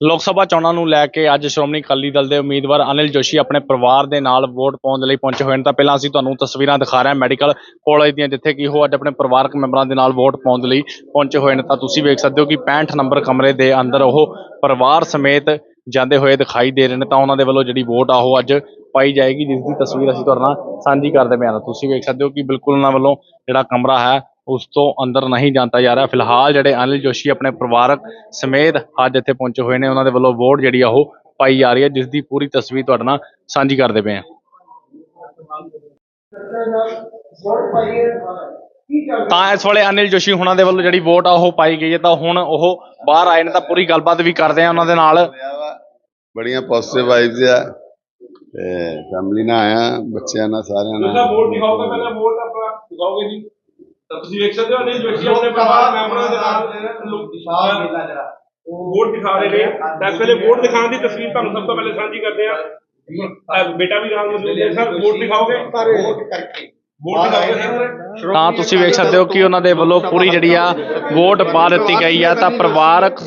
ਲੋਕ ਸਭਾ ਚੋਣਾਂ ਨੂੰ ਲੈ ਕੇ ਅੱਜ ਸ਼੍ਰੋਮਣੀ ਅਕਾਲੀ ਦਲ ਦੇ ਉਮੀਦਵਾਰ ਅਨਿਲ ਜੋਸ਼ੀ ਆਪਣੇ ਪਰਿਵਾਰ ਦੇ ਨਾਲ ਵੋਟ ਪਾਉਣ ਦੇ ਲਈ ਪਹੁੰਚੇ ਹੋਏ ਨੇ। ਤਾਂ ਪਹਿਲਾਂ ਅਸੀਂ ਤੁਹਾਨੂੰ ਤਸਵੀਰਾਂ ਦਿਖਾ ਰਹੇ ਹਾਂ ਮੈਡੀਕਲ ਕਾਲਜ ਦੀਆਂ, ਜਿੱਥੇ ਕਿ ਉਹ ਅੱਜ ਆਪਣੇ ਪਰਿਵਾਰਕ ਮੈਂਬਰਾਂ ਦੇ ਨਾਲ ਵੋਟ ਪਾਉਣ ਦੇ ਲਈ ਪਹੁੰਚੇ ਹੋਏ ਨੇ। ਤਾਂ ਤੁਸੀਂ ਵੇਖ ਸਕਦੇ ਹੋ ਕਿ 65 ਨੰਬਰ ਕਮਰੇ ਦੇ ਅੰਦਰ ਉਹ ਪਰਿਵਾਰ ਸਮੇਤ ਜਾਂਦੇ ਹੋਏ ਦਿਖਾਈ ਦੇ ਰਹੇ ਨੇ। ਤਾਂ ਉਹਨਾਂ ਦੇ ਵੱਲੋਂ ਜਿਹੜੀ ਵੋਟ ਆ ਉਹ ਅੱਜ ਪਾਈ ਜਾਏਗੀ, ਜਿਸ ਦੀ ਤਸਵੀਰ ਅਸੀਂ ਤੁਹਾਡੇ ਨਾਲ ਸਾਂਝੀ ਕਰਦੇ ਪਏ ਹਾਂ। ਤੁਸੀਂ ਵੇਖ ਸਕਦੇ ਹੋ ਕਿ ਬਿਲਕੁਲ ਉਹਨਾਂ ਵੱਲੋਂ ਜਿਹੜਾ ਕਮਰਾ ਹੈ ਉਸ ਤੋਂ ਅੰਦਰ ਨਹੀਂ ਜਾਂਦਾ ਜਾ ਰਿਹਾ। ਫਿਲਹਾਲ ਜਿਹੜੇ ਅਨਿਲ ਜੋਸ਼ੀ ਆਪਣੇ ਪਰਿਵਾਰਕ ਸਮੇਤ ਅੱਜ ਇੱਥੇ ਪਹੁੰਚੇ ਹੋਏ ਨੇ ਉਹਨਾਂ ਦੇ ਵੱਲੋਂ ਵੋਟ ਜਿਹੜੀ ਆ ਉਹ ਪਾਈ ਜਾ ਰਹੀ ਹੈ ਜਿਸ ਦੀ ਪੂਰੀ ਤਸਵੀਰ ਤੁਹਾਡੇ ਨਾਲ ਸਾਂਝੀ ਕਰਦੇ ਪਏ ਹਾਂ। ਤਾਂ ਇਸ ਵੇਲੇ ਅਨਿਲ ਜੋਸ਼ੀ ਹੁਣਾਂ ਦੇ ਵੱਲੋਂ ਜਿਹੜੀ ਵੋਟ ਆ ਉਹ ਪਾਈ ਗਈ ਹੈ ਤਾਂ ਹੁਣ ਉਹ ਬਾਹਰ ਆਏ ਨੇ ਤਾਂ ਪੂਰੀ ਗੱਲਬਾਤ ਵੀ ਕਰਦੇ ਆ ਉਹਨਾਂ ਦੇ ਨਾਲ। ਬੜੀਆਂ ਪੋਜ਼ਿਟਿਵ ਵਾਈਬਸ ਆ। ਤੇ ਫੈਮਿਲੀ ਨਾਲ ਆਇਆ ਬੱਚਿਆਂ ਨਾਲ ਸਾਰਿਆਂ ਨਾਲ। ਵੋਟ ਦਿਖਾਓਗੇ ਪਹਿਲਾਂ ਵੋਟ ਆਪਣਾ ਦਿਖਾਓਗੇ ਜੀ। ਤਾਂ ਤੁਸੀਂ ਵੇਖ ਸਕਦੇ ਹੋ ਅਨਿਲ ਜੋਸ਼ੀ ਆਪਣੇ ਪਰਿਵਾਰ ਮੈਂਬਰਾਂ ਦੇ ਨਾਲ ਵੋਟ ਦਿਖਾ ਰਹੇ ਨੇ ਤਾਂ ਪਹਿਲੇ ਵੋਟ ਦਿਖਾਉਣ ਦੀ ਤਸਵੀਰ ਤੁਹਾਨੂੰ ਸਭ ਤੋਂ ਪਹਿਲੇ ਸਾਂਝੀ ਕਰਦੇ ਆ ਬੇਟਾ ਵੀ ਨਾਲ ਮੌਜੂਦ ਹੈ ਸਰ ਵੋਟ ਦਿਖਾਓਗੇ ਵੋਟ ਕਰਕੇ ਵੋਟ ਦਿਖਾਓਗੇ ਸਰ ਤਾਂ ਤੁਸੀਂ ਵੇਖ ਸਕਦੇ ਹੋ ਕਿ ਉਹਨਾਂ ਦੇ ਵੱਲੋਂ ਪੂਰੀ ਜਿਹੜੀ ਆ ਵੋਟ ਪਾ ਦਿੱਤੀ ਗਈ ਆ, ਤਾਂ ਪਰਿਵਾਰਕ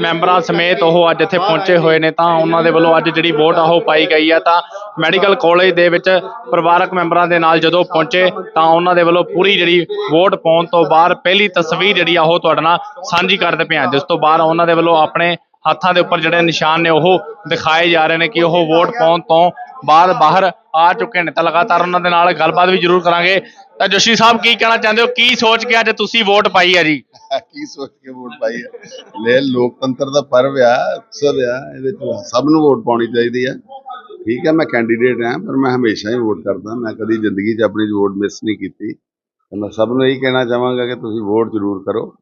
ਮੈਂਬਰਾਂ ਸਮੇਤ ਉਹ ਅੱਜ ਇੱਥੇ ਪਹੁੰਚੇ ਹੋਏ ਨੇ, ਤਾਂ ਉਹਨਾਂ ਦੇ ਵੱਲੋਂ ਅੱਜ ਜਿਹੜੀ ਵੋਟ ਆ ਉਹ ਪਾਈ ਗਈ ਆ, ਤਾਂ ਮੈਡੀਕਲ ਕਾਲਜ ਦੇ ਵਿੱਚ ਪਰਿਵਾਰਕ ਮੈਂਬਰਾਂ ਦੇ ਨਾਲ ਜਦੋਂ ਪਹੁੰਚੇ, ਤਾਂ ਉਹਨਾਂ ਦੇ ਵੱਲੋਂ ਪੂਰੀ ਜਿਹੜੀ ਵੋਟ ਪਾਉਣ ਤੋਂ ਬਾਅਦ ਪਹਿਲੀ ਤਸਵੀਰ ਜਿਹੜੀ ਆ ਉਹ ਤੁਹਾਡੇ ਨਾਲ ਸਾਂਝੀ ਕਰਦੇ ਪਏ ਹਾਂ ਜਿਸ ਤੋਂ ਬਾਅਦ ਉਹਨਾਂ ਦੇ ਵੱਲੋਂ ਆਪਣੇ ਹੱਥਾਂ ਦੇ ਉੱਪਰ ਜਿਹੜੇ ਨਿਸ਼ਾਨ ਨੇ ਉਹ ਦਿਖਾਏ ਜਾ ਰਹੇ ਨੇ ਕਿ ਉਹ ਵੋਟ ਪਾਉਣ ਤੋਂ ਬਾਅਦ ਬਾਹਰ ਆ ਚੁੱਕੇ ਨੇ। ਤਾਂ ਲਗਾਤਾਰ ਉਹਨਾਂ ਦੇ ਨਾਲ ਗੱਲਬਾਤ ਵੀ ਜ਼ਰੂਰ ਕਰਾਂਗੇ। ਤਾਂ ਜੋਸ਼ੀ ਸਾਹਿਬ, ਕੀ ਕਹਿਣਾ ਚਾਹੁੰਦੇ ਹੋ? ਕੀ ਸੋਚ ਕੇ ਅੱਜ ਤੁਸੀਂ ਵੋਟ ਪਾਈ ਹੈ ਜੀ? ਕੀ ਸੋਚ ਕੇ ਵੋਟ ਪਾਈ ਹੈ? ਲੈ, ਲੋਕਤੰਤਰ ਦਾ ਪਰਵ ਆ, ਉਤਸਵ ਆ, ਇਹਦੇ ਚ ਸਭ ਨੂੰ ਵੋਟ ਪਾਉਣੀ ਚਾਹੀਦੀ ਆ ਠੀਕ ਹੈ, ਮੈਂ ਕੈਂਡੀਡੇਟ ਹਾਂ, ਪਰ ਮੈਂ ਹਮੇਸ਼ਾ ਹੀ ਵੋਟ ਕਰਦਾ। ਮੈਂ ਕਦੀ ਜ਼ਿੰਦਗੀ 'ਚ ਆਪਣੀ ਵੋਟ ਮਿਸ ਨਹੀਂ ਕੀਤੀ। ਮੈਂ ਸਭ ਨੂੰ ਇਹੀ ਕਹਿਣਾ ਚਾਹਾਂਗਾ ਕਿ ਤੁਸੀਂ ਵੋਟ ਜ਼ਰੂਰ ਕਰੋ।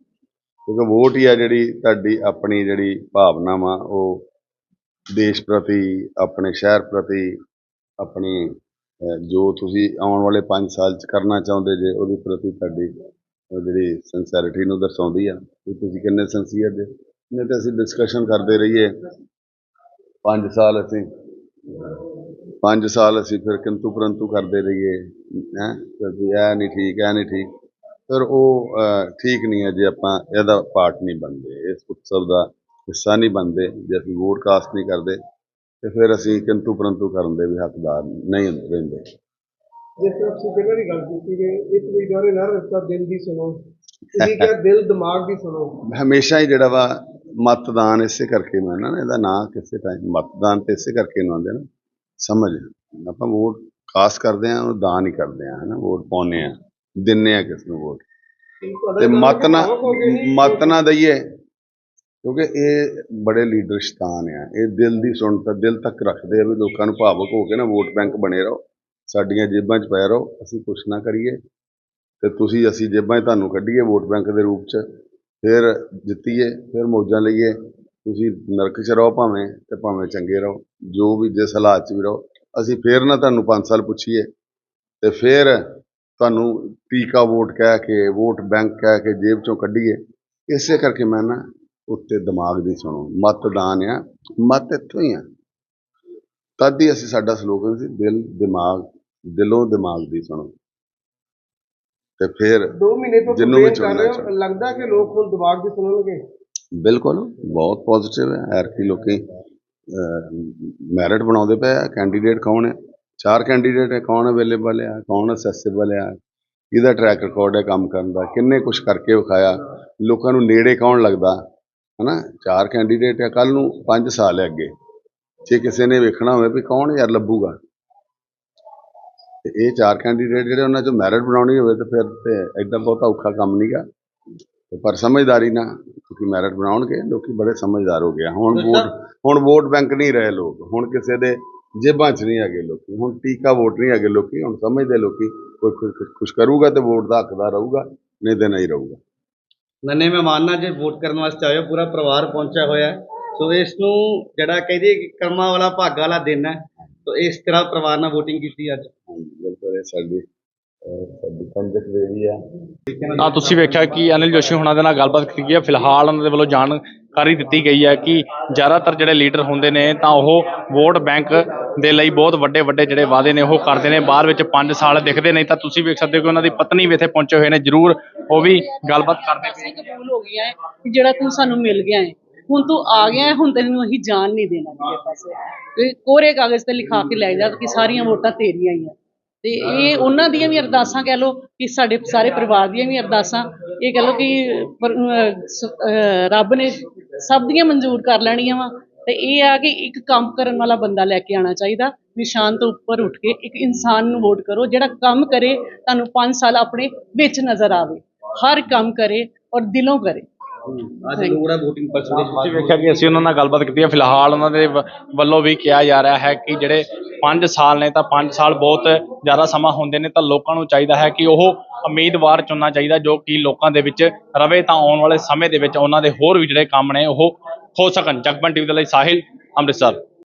ਕਿਉਂਕਿ ਵੋਟ ਹੀ ਆ ਜਿਹੜੀ ਤੁਹਾਡੀ ਆਪਣੀ ਜਿਹੜੀ ਭਾਵਨਾਵਾਂ ਉਹ ਦੇਸ਼ ਪ੍ਰਤੀ, ਆਪਣੇ ਸ਼ਹਿਰ ਪ੍ਰਤੀ, ਆਪਣੀ ਜੋ ਤੁਸੀਂ ਆਉਣ ਵਾਲੇ 5 ਸਾਲ ਚ ਕਰਨਾ ਚਾਹੁੰਦੇ ਜੇ, ਉਹਦੇ ਪ੍ਰਤੀ ਤੁਹਾਡੀ ਜਿਹੜੀ ਸਿੰਸੈਰਿਟੀ ਨੂੰ ਦਰਸਾਉਂਦੀ ਆ। ਕਿ ਤੁਸੀਂ ਕਿੰਨੇ ਸਿੰਸੀਅਰ ਜੇ? ਨਹੀਂ ਤਾਂ ਅਸੀਂ ਡਿਸਕਸ਼ਨ ਕਰਦੇ ਰਹੀਏ 5 ਸਾਲ ਅਸੀਂ 5 ਸਾਲ ਅਸੀਂ ਫਿਰ ਕਿੰਤੂ ਪਰੰਤੂ ਕਰਦੇ ਰਹੀਏ, ਹੈ? ਕਿ ਇਹ ਨਹੀਂ ਠੀਕ, ਇਹ ਨਹੀਂ ਠੀਕ। ਫਿਰ ਉਹ ਠੀਕ ਨਹੀਂ ਹੈ ਜੇ ਆਪਾਂ ਇਹਦਾ ਪਾਰਟ ਨਹੀਂ ਬਣਦੇ। ਇਸ ਉਤਸਵ ਦਾ ਹਿੱਸਾ ਨਹੀਂ ਬਣਦੇ ਜੇ ਅਸੀਂ ਵੋਟ ਕਾਸਟ ਨਹੀਂ ਕਰਦੇ ਤੇ ਫਿਰ ਅਸੀਂ ਕਿੰਤੂ ਪਰੰਤੂ ਕਰਨ ਦੇ ਵੀ ਹੱਕਦਾਰ ਨਹੀਂ ਹੁੰਦੇ ਰਹਿੰਦੇ। ਜਿਸ ਤਰ੍ਹਾਂ ਤੁਸੀਂ ਪਹਿਲਾਂ ਦੀ ਗੱਲ ਕੀਤੀ ਕਿ ਇੱਕ ਉਮੀਦਵਾਰ ਨਾ ਰਸਤਾ ਦਿਲ ਦੀ ਸੁਣੋ। ਤੁਸੀਂ ਕਿਹਾ ਦਿਲ ਦਿਮਾਗ ਦੀ ਸੁਣੋ। ਹਮੇਸ਼ਾ ਹੀ ਜਿਹੜਾ ਵਾ ਮਤਦਾਨ ਇਸੇ ਕਰਕੇ ਨੂੰ ਹੈ ਨਾ ਇਹਦਾ ਨਾਂ ਕਿਸੇ ਟਾਈਮ ਮਤਦਾਨ ਤੇ ਇਸੇ ਕਰਕੇ ਨੂੰ ਆਉਂਦੇ ਨਾ। ਸਮਝ ਆਪਾਂ ਵੋਟ ਖਾਸ ਕਰਦੇ ਆ ਉਹ ਦਾਨ ਹੀ ਕਰਦੇ ਆ ਹਨਾ ਵੋਟ ਪਾਉਨੇ ਆ ਦਿੰਨੇ ਆ ਕਿਸ ਨੂੰ ਵੋਟ। ਤੇ ਮਤ ਨਾ। ਮਤ ਨਾ ਦਈਏ ਕਿਉਂਕਿ ਇਹ ਬੜੇ ਲੀਡਰ ਸ਼ੈਤਾਨ ਆ। ਇਹ ਦਿਲ ਦੀ ਸੁਣਤਾ ਦਿਲ ਤੱਕ ਰੱਖਦੇ ਆ ਵੀ ਲੋਕਾਂ ਨੂੰ ਭਾਵੁਕ ਹੋ ਕੇ ਨਾ ਵੋਟ ਬੈਂਕ ਬਣੇ ਰਹੋ ਸਾਡੀਆਂ ਜੇਬਾਂ 'ਚ ਪੈ ਰਹੋ ਅਸੀਂ ਕੁਛ ਨਾ ਕਰੀਏ। ਤੇ ਤੁਸੀਂ ਅਸੀਂ ਜੇਬਾਂ 'ਚ ਤੁਹਾਨੂੰ ਕੱਢੀਏ ਵੋਟ ਬੈਂਕ ਦੇ ਰੂਪ 'ਚ ਫਿਰ ਜਿੱਤੀਏ ਫਿਰ ਮੌਜਾਂ ਲਈਏ। ਤੁਸੀਂ ਨਰਕ 'ਚ ਰਹੋ ਭਾਵੇਂ ਤੇ ਭਾਵੇਂ ਚੰਗੇ ਰਹੋ ਜੋ ਵੀ ਜਿਸ ਹਾਲਾਤ 'ਚ ਵੀ ਰਹੋ ਅਸੀਂ ਫਿਰ ਨਾ ਤੁਹਾਨੂੰ 5 ਸਾਲ ਪੁੱਛੀਏ। ਤੇ ਫਿਰ ਤੁਹਾਨੂੰ ਟੀਕਾ ਵੋਟ ਕਹਿ ਕੇ ਵੋਟ ਬੈਂਕ ਕਹਿ ਕੇ ਜੇਬ 'ਚੋਂ ਕੱਢੀਏ। ਇਸੇ ਕਰਕੇ ਮੈਂ ਨਾ ਉੱਤੇ ਦਿਮਾਗ ਦੀ ਸੁਣੋ। ਮਤਦਾਨ ਆ ਮਤ ਇੱਥੋਂ ਹੀ ਆ। ਤਦ ਹੀ ਅਸੀਂ ਸਾਡਾ ਸਲੋਗਨ ਸੀ ਦਿਲ ਦਿਮਾਗ ਦਿਲੋਂ ਦਿਮਾਗ ਦੀ ਸੁਣੋ। ਤੇ ਫਿਰ ਦੋ ਮਹੀਨੇ ਤੋਂ ਜਿਹਨੂੰ ਵੀ campaign ਕਰ ਰਹੇ ਹੋ, ਚੁਣਨਾ ਲੱਗਦਾ ਕਿ ਲੋਕ ਹੁਣ ਦਿਮਾਗ ਦੀ ਸੁਣਨਗੇ? ਬਿਲਕੁਲ ਬਹੁਤ ਪੋਜ਼ਿਟਿਵ ਹੈ। ਐਰ ਕੀ ਲੋਕੀ ਮੈਰਿਟ ਬਣਾਉਂਦੇ ਪਏ ਆ ਕੈਂਡੀਡੇਟ ਕੌਣ ਹੈ? ਚਾਰ ਕੈਂਡੀਡੇਟ ਹੈ ਕੌਣ ਅਵੇਲੇਬਲ ਹੈ ਕੌਣ ਅਸੈਸਿਬਲ ਹੈ ਇਹਦਾ ਟਰੈਕ ਰਿਕਾਰਡ ਹੈ ਕੰਮ ਕਰਨ ਦਾ ਕਿੰਨੇ ਕੁਝ ਕਰਕੇ ਵਿਖਾਇਆ ਲੋਕਾਂ ਨੂੰ ਨੇੜੇ ਕੌਣ ਲੱਗਦਾ ਹਨਾ? ਚਾਰ ਕੈਂਡੀਡੇਟ ਹੈ ਕੱਲ ਨੂੰ 5 ਸਾਲ ਹੈ ਅੱਗੇ। ਜੇ ਕਿਸੇ ਨੇ ਵੇਖਣਾ ਹੋਵੇ ਵੀ ਕੌਣ ਯਾਰ ਲੱਭੂਗਾ। ਤੇ ਇਹ ਚਾਰ ਕੈਂਡੀਡੇਟ ਜਿਹੜੇ ਉਹਨਾਂ ਚੋਂ ਮੈਰਿਟ ਬਣਾਉਣੀ ਹੋਵੇ ਤੇ ਫਿਰ ਤੇ ਐਡਾ ਬਹੁਤਾ ਔਖਾ ਕੰਮ ਨਹੀਂਗਾ ਪਰ ਸਮਝਦਾਰੀ ਨਾਲ ਕਿਉਂਕਿ ਮੈਰਿਟ ਬਣਾਉਣਗੇ ਲੋਕੀ ਬੜੇ ਸਮਝਦਾਰ ਹੋ ਗਏ। ਹੁਣ ਵੋਟ ਹੁਣ ਵੋਟ ਬੈਂਕ ਨਹੀਂ ਰਹੇ ਲੋਕ। ਹੁਣ ਕਿਸੇ ਦੇ ਜੇਬਾਂ 'ਚ ਨਹੀਂ ਹੈਗੇ ਲੋਕੀ। ਹੁਣ ਟੀਕਾ ਵੋਟ ਨਹੀਂ ਹੈਗੇ ਲੋਕੀ ਹੁਣ ਸਮਝਦੇ ਲੋਕੀ ਕੋਈ ਖੁਸ਼- ਕਰੂਗਾ ਤੇ ਵੋਟ ਦਾ ਹੱਕਦਾਰ ਰਹੂਗਾ ਨਹੀਂ ਤੇ ਨਹੀਂ ਰਹੂਗਾ। ਨੰਨੇ ਮਹਿਮਾਨ ਜੇ ਵੋਟ ਕਰਨ ਵਾਸਤੇ ਆਏ ਹੋ ਪੂਰਾ ਪਰਿਵਾਰ ਪਹੁੰਚਿਆ ਹੋਇਆ। ਸੋ ਇਸ ਨੂੰ ਜਿਹੜਾ ਕਹਿੰਦੇ ਕਿ ਕਰਮਾਂ ਵਾਲਾ ਭਾਗਾਂ ਵਾਲਾ ਦਿਨ ਹੈ ਸੋ ਇਸ ਤਰ੍ਹਾਂ ਪਰਿਵਾਰ ਨਾਲ VOTING ਕੀਤੀ ਅੱਜ। ਹਾਂਜੀ ਬਿਲਕੁਲ ਇਹ ਸਾਡੀ ਸਾਡੀ ਪੰਜਕ ਦੇਵੀ ਆ। ਤਾਂ ਤੁਸੀਂ ਵੇਖਿਆ ਕਿ ਅਨਿਲ ਜੋਸ਼ੀ ਹੁਣਾਂ ਦੇ ਨਾਲ ਗੱਲਬਾਤ ਕੀਤੀ ਗਈ ਹੈ। ਫਿਲਹਾਲ ਉਹਨਾਂ ਦੇ ਵੱਲੋਂ ਜਾਣਕਾਰੀ ਦਿੱਤੀ ਗਈ ਹੈ ਕਿ ਜ਼ਿਆਦਾਤਰ ਜਿਹੜੇ ਲੀਡਰ ਹੁੰਦੇ ਨੇ ਤਾਂ ਉਹ ਵੋਟ ਬੈਂਕ ਦੇ ਲਈ ਬਹੁਤ ਵੱਡੇ ਵੱਡੇ ਜਿਹੜੇ ਵਾਅਦੇ ਨੇ ਉਹ ਕਰਦੇ ਨੇ। ਬਾਅਦ ਵਿੱਚ 5 ਸਾਲ ਦਿਖਦੇ ਨਹੀਂ ਤਾਂ ਤੁਸੀਂ ਵੇਖ ਸਕਦੇ ਹੋ ਕਿ ਉਹਨਾਂ ਦੀ ਪਤਨੀ ਵੀ ਇੱਥੇ ਪਹੁੰਚੇ ਹੋਏ ਨੇ। ਜ਼ਰੂਰ ਉਹ ਵੀ ਗੱਲਬਾਤ ਕਰਦੇ ਪਏ ਕਬੂਲ ਹੋ ਗਈਆਂ ਹੈ ਕਿ ਜਿਹੜਾ ਤੂੰ ਸਾਨੂੰ ਮਿਲ ਗਿਆ ਹੈ, ਹੁਣ ਤੂੰ ਆ ਗਿਆ ਹੁਣ ਤੈਨੂੰ ਅਸੀਂ ਜਾਣ ਨਹੀਂ ਦੇਣਾ ਕਿਸੇ ਪਾਸੇ। ਤੇ ਕੋਰੇ ਕਾਗਜ਼ ਤੇ ਲਿਖਾ ਕੇ ਲੈ ਜਾ ਕਿ ਸਾਰੀਆਂ ਵੋਟਾਂ ਤੇਰੀਆਂ ਹੀ ਆ। ਤੇ ਇਹ ਉਹਨਾਂ ਦੀਆਂ ਵੀ ਅਰਦਾਸਾਂ ਕਹਿ ਲਓ ਕਿ ਸਾਡੇ ਸਾਰੇ ਪਰਿਵਾਰ ਦੀਆਂ ਵੀ ਅਰਦਾਸਾਂ, ਇਹ ਕਹਿ ਲਓ ਕਿ ਰੱਬ ਨੇ ਸਭ ਦੀਆਂ ਮਨਜ਼ੂਰ ਕਰ ਲੈਣੀਆਂ ਵਾ। ਤੇ ਇਹ ਆ ਕਿ ਇੱਕ ਕੰਮ ਕਰਨ ਵਾਲਾ ਬੰਦਾ ਲੈ ਕੇ ਆਉਣਾ ਚਾਹੀਦਾ, ਨਿਸ਼ਾਨ ਤੋਂ ਉੱਪਰ ਉੱਠ ਕੇ ਇੱਕ ਇਨਸਾਨ ਨੂੰ ਵੋਟ ਕਰੋ, ਜਿਹੜਾ ਕੰਮ ਕਰੇ, ਤੁਹਾਨੂੰ 5 ਸਾਲ ਆਪਣੇ ਵਿੱਚ ਨਜ਼ਰ ਆਵੇ, ਹਰ ਕੰਮ ਕਰੇ ਔਰ ਦਿਲੋਂ ਕਰੇ। ਅੱਜ ਲੋੜ ਹੈ VOTING ਪਰਸੈਂਟੇਜ ਤੁਸੀਂ ਵੇਖਿਆ ਕਿ ਅਸੀਂ ਉਹਨਾਂ ਨਾਲ ਗੱਲਬਾਤ ਕੀਤੀ ਹੈ। ਫਿਲਹਾਲ ਉਹਨਾਂ ਦੇ ਵ- ਵੱਲੋਂ ਵੀ ਕਿਹਾ ਜਾ ਰਿਹਾ ਹੈ ਕਿ ਜਿਹੜੇ 5 ਸਾਲ ਨੇ ਤਾਂ 5 ਸਾਲ ਬਹੁਤ ਜ਼ਿਆਦਾ ਸਮਾਂ ਹੁੰਦੇ ਨੇ ਤਾਂ ਲੋਕਾਂ ਨੂੰ ਚਾਹੀਦਾ ਹੈ ਕਿ ਉਹ ਉਮੀਦਵਾਰ ਚੁਣਨਾ ਚਾਹੀਦਾ ਜੋ ਕਿ ਲੋਕਾਂ ਦੇ ਵਿੱਚ ਰਵੇ ਤਾਂ ਆਉਣ ਵਾਲੇ ਸਮੇਂ ਦੇ ਵਿੱਚ ਉਹਨਾਂ ਦੇ ਹੋਰ ਵੀ ਜਿਹੜੇ ਕੰਮ ਨੇ ਉਹ ਹੋ ਸਕਣ। ਜਗਬਨ ਟੀਵੀ ਦੇ ਲਈ ਸਾਹਿਲ ਅੰਮ੍ਰਿਤਸਰ।